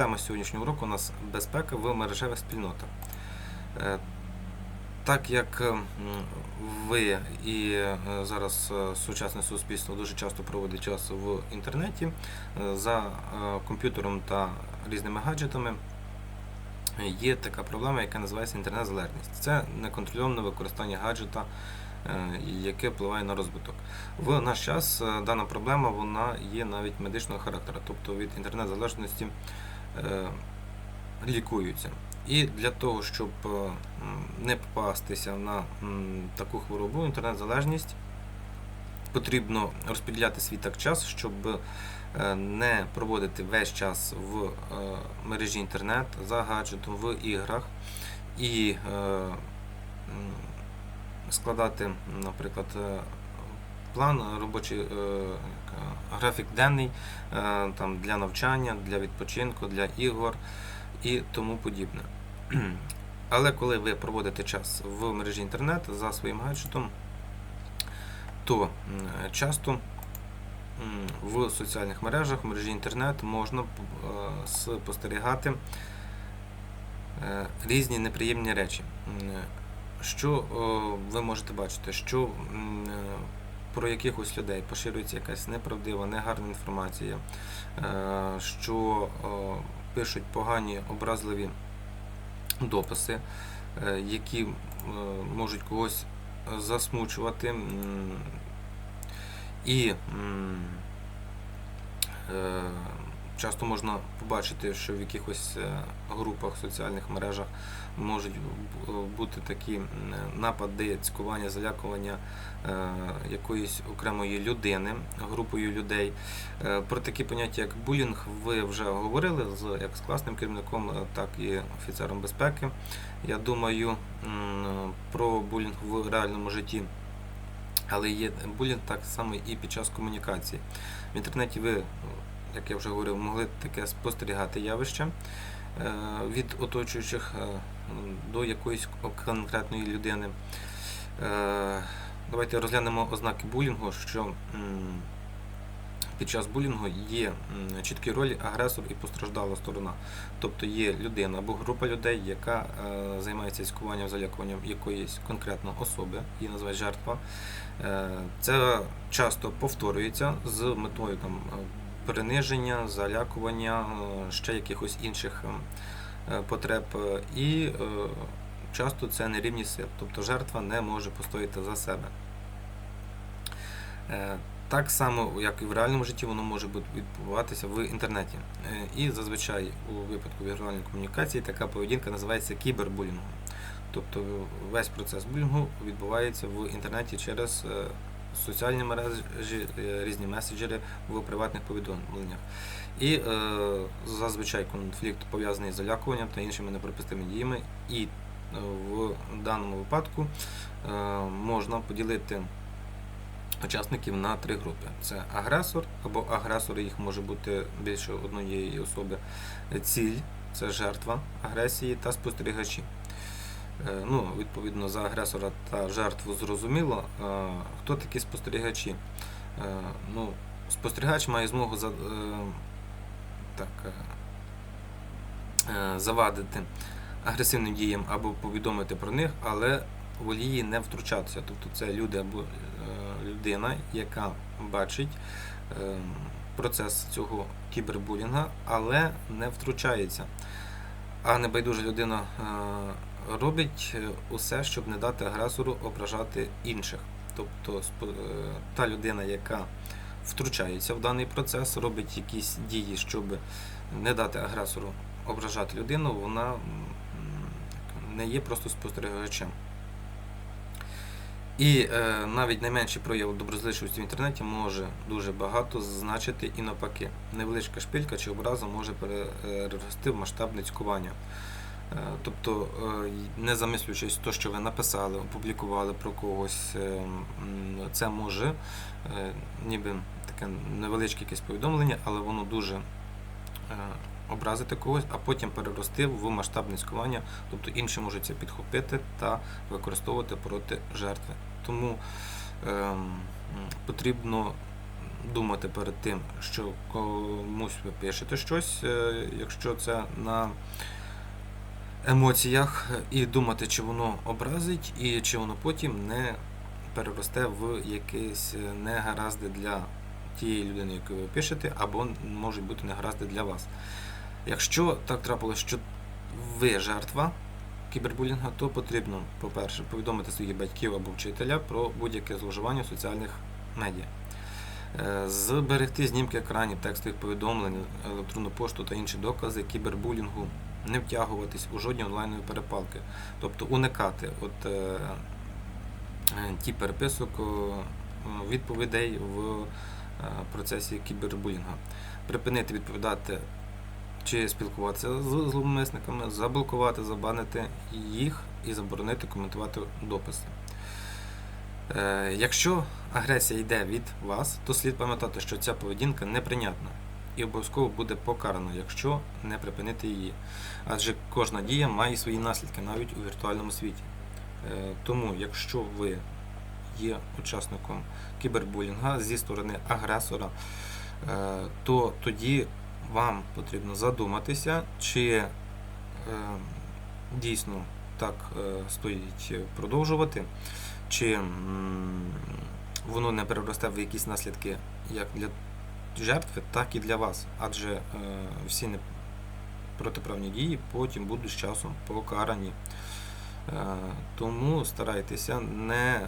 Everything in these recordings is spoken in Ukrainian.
Тема сьогоднішнього уроку у нас безпека в мережевих спільнотах. Е, Так як ви і е, зараз е, сучасне суспільство дуже часто проводить час в інтернеті за комп'ютером та різними гаджетами, є така проблема, яка називається інтернет-залежність. Це неконтрольоване використання гаджета, яке впливає на розвиток. В наш час дана проблема вона є навіть медичного характеру, тобто від інтернет-залежності лікуються. І для того, щоб е, не попастися на таку хворобу, інтернет-залежність, потрібно розподіляти свій так час, щоб е, не проводити весь час в е, мережі інтернет за гаджетом в іграх і е, складати, наприклад, е, план робочий е, е, графік денний е, там, для навчання, для відпочинку, для ігор і тому подібне. Але коли ви проводите час в мережі інтернет за своїм гаджетом, то часто в соціальних мережах, в мережі інтернет можна е, спостерігати е, різні неприємні речі. Що е, ви можете бачити, що е, про якихось людей поширюється якась неправдива, негарна інформація, е, що е, пишуть погані образливі дописи, е, які можуть когось засмучувати. І часто можна побачити, що в якихось е, групах, соціальних мережах можуть бути такі напади, цькування, залякування е, якоїсь окремої людини, групою людей. Е, Про такі поняття, як булінг, ви вже говорили з як з класним керівником, е, так і офіцером безпеки. Я думаю про булінг в реальному житті. Але є булінг так само і під час комунікації. В інтернеті ви, як я вже говорив, могли таке спостерігати явище е, від оточуючих е, до якоїсь конкретної людини. Е, Давайте розглянемо ознаки булінгу, що під час булінгу є чіткі ролі агресор і постраждала сторона. Тобто є людина або група людей, яка займається цькуванням, залякуванням якоїсь конкретної особи, її називають жертва. Це часто повторюється з метою там, приниження, залякування, е, ще якихось інших е, потреб. е, І часто це нерівні сил, тобто жертва не може постояти за себе. Так само, як і в реальному житті, воно може відбуватися в інтернеті. І зазвичай у випадку віртуальної комунікації така поведінка називається кібербулінгом. Тобто весь процес булінгу відбувається в інтернеті через соціальні мережі, е, різні меседжери в приватних повідомленнях. І е, зазвичай конфлікт пов'язаний з залякуванням та іншими неприпустимими діями. І е, в даному випадку е, можна поділити учасників на три групи: це агресор або агресори, їх може бути більше однієї особи. Ціль це жертва агресії та спостерігачі. Е, Ну, відповідно, за агресора та жертву зрозуміло. Е, Хто такі спостерігачі? Е, Ну, спостерігач має змогу за, так, завадити агресивним діям або повідомити про них, але воліє не втручатися. Тобто це люди або людина, яка бачить процес цього кібербулінга, але не втручається. А небайдужа людина робить е, усе, щоб не дати агресору ображати інших. Тобто е, та людина, яка втручається в даний процес, робить якісь дії, щоб не дати агресору ображати людину, вона не є просто спостерігачем. І е, навіть найменший прояв доброзичливості в інтернеті може дуже багато значити і навпаки. Невеличка шпилька чи образа може перерости в масштабне цькування. Е, Тобто, е, не замислюючись те, що ви написали, опублікували про когось, е, це може е, ніби таке невеличке якесь повідомлення, але воно дуже е, образити когось, а потім перерости в масштабне цькування, тобто інші можуть це підхопити та використовувати проти жертви. Тому ем, потрібно думати перед тим, що комусь ви пишете щось, е, якщо це на емоціях, і думати, чи воно образить, і чи воно потім не переросте в якісь е, негаразди для тієї людини, яку ви пишете, або можуть бути негаразди для вас. Якщо так трапилось, що ви жертва кібербулінга, то потрібно, по-перше, повідомити своїх батьків або вчителя про будь-яке зловживання в соціальних медіа. Е, Зберегти знімки екранів, текстових повідомлень, електронну пошту та інші докази кібербулінгу, не втягуватись у жодні онлайнові перепалки, тобто уникати от, е, е, ті переписок е, відповідей в е, процесі кібербулінга, припинити відповідати чи спілкуватися з зловмисниками, заблокувати, забанити їх і заборонити коментувати дописи. Якщо агресія йде від вас, то слід пам'ятати, що ця поведінка неприйнятна і обов'язково буде покарана, якщо не припинити її. Адже кожна дія має свої наслідки навіть у віртуальному світі. Е, Тому, якщо ви є учасником кібербулінга зі сторони агресора, е, то тоді вам потрібно задуматися, чи е, дійсно так стоїть продовжувати, чи воно не переросте в якісь наслідки як для жертви, так і для вас. Адже е, всі протиправні дії потім будуть з часом покарані. Е, Тому старайтеся не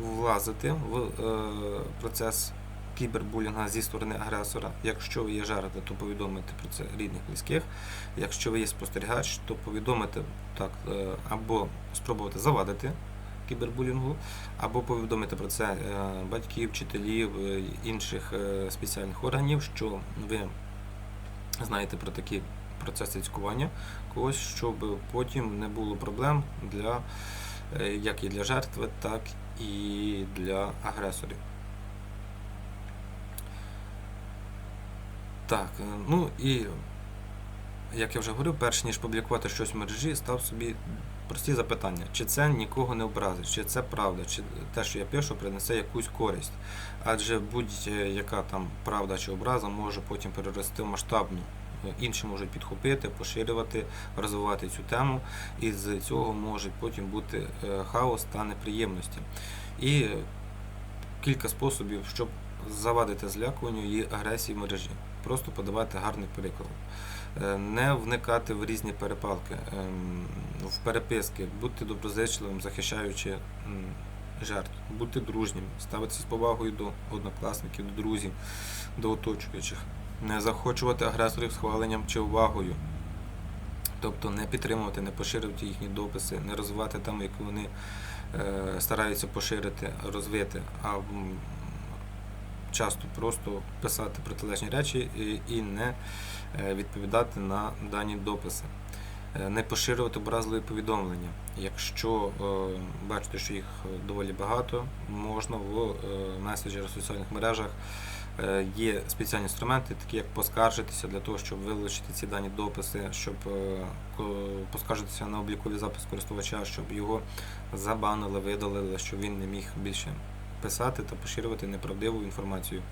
влазити в е, процес кібербулінга зі сторони агресора. Якщо ви є жертва, то повідомити про це рідних близьких. Якщо ви є спостерігач, то повідомити так або спробувати завадити кібербулінгу, або повідомити про це е, батьків, вчителів, е, інших е, спеціальних органів, що ви знаєте про такі процеси цькування когось, щоб потім не було проблем для як і для жертви, так і для агресорів. Так, ну і як я вже говорив, перш ніж публікувати щось в мережі, став собі прості запитання, чи це нікого не образить, чи це правда, чи те, що я пишу, принесе якусь користь. Адже будь-яка там правда чи образа може потім перерости в масштабну. Е, Інші можуть підхопити, поширювати, розвивати цю тему, і з цього може потім бути е, хаос та неприємності. І кілька способів, щоб завадити злякуванню і агресії в мережі. Просто подавати гарний приклад. Е, Не вникати в різні перепалки, ем, в переписки, бути доброзичливим, захищаючи жертв, бути дружнім, ставитися з повагою до однокласників, до друзів, до оточуючих, не захочувати агресорів схваленням чи увагою. Тобто не підтримувати, не поширювати їхні дописи, не розвивати там, як вони е, стараються поширити, розвити, а часто просто писати протилежні речі і, не е, відповідати на дані дописи. Е, Не поширювати образливі повідомлення. Якщо е, бачите, що їх доволі багато, можна в меседжерах, соціальних мережах є спеціальні інструменти, такі як поскаржитися для того, щоб вилучити ці дані дописи, щоб поскаржитися на обліковий запис користувача, щоб його забанили, видалили, щоб він не міг більше писати та поширювати неправдиву інформацію